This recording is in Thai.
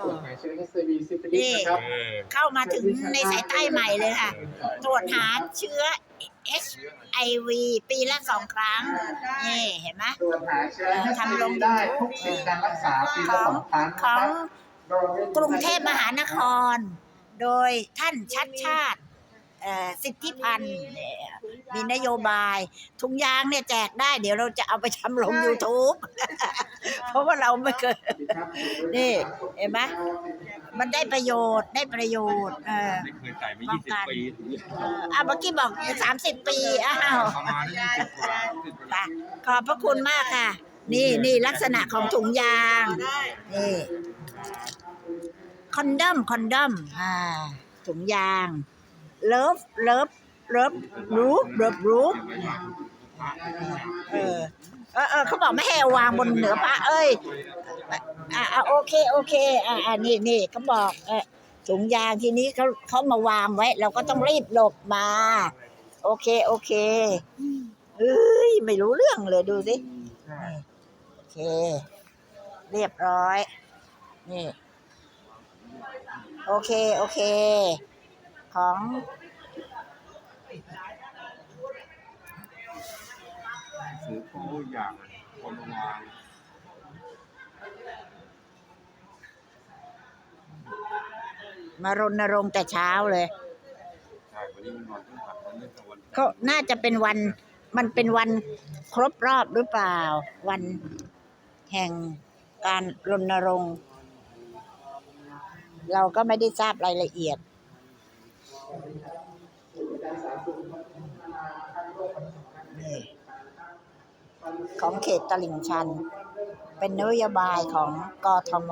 ตรวจหาเชื้อ HIV ซิฟิลิสนะครับ เออเข้ามาถึงในสายใต้ใหม่เลยค่ะ ตรวจหาเชื้อ HIV ปีละสองครั้ง นี่เห็นไหมตรวจหาเชื้อ HIV ได้ทุกสิทธิการรักษาปีละสองครั้งขนะองครับโดยไม่มีกรุงเทพมหานคร โดยท่านชัดชาติ เอ่อสิทธิพันธ์เนี่ยมีนโยบายถุงยางเนี่ยแจกได้ เดี๋ยวเราจะเอาไปทำลง YouTube เพราะว่าเราไม่เคยนี่เห็นไหมมันได้ประโยชน์ได้ประโยชน์เออ ไม่เคยจ่ายมาป้อยี่งสิบกันปีเอออะเมื่อกี้บอกสามสิบปีอ้าว ประมาณยี่สิบกว่าไปขอบพระคุณมากค่ะ นี่นี่ลักษณะของถุงยางนี่คอนดอมคอนดอมอ่าถุงยาง เลิฟเลิฟเลิฟรูฟเลิฟรูฟเออเออเออเขาบอกไม่ให้วางบนเหนือพระเอ้ยอ่าอ่าโอเคโอเคอ่าอ่านี่นี่เขาบอกเออถุงยางทีนี้เขาเขามาวางไว้ เราก็ต้องรีบหลบมา โอเคโอเคเอ้ยไม่รู้เรื่องเลยดูสิโอเค เรียบร้อย นี่ โอเค โอเค ของซื้อเขาอย่างคนวางมารณรงค์แต่เช้าเลยใช่วันนี้มันวันที่หักวันนี้แต่วันเขาน่าจะเป็นวัน มันเป็นวันครบรอบหรือเปล่า วันแห่งการรณรงค์ เราก็ไม่ได้ทราบรายละเอียด ของเขตตลิ่งชัน เป็นนโยบายของกทม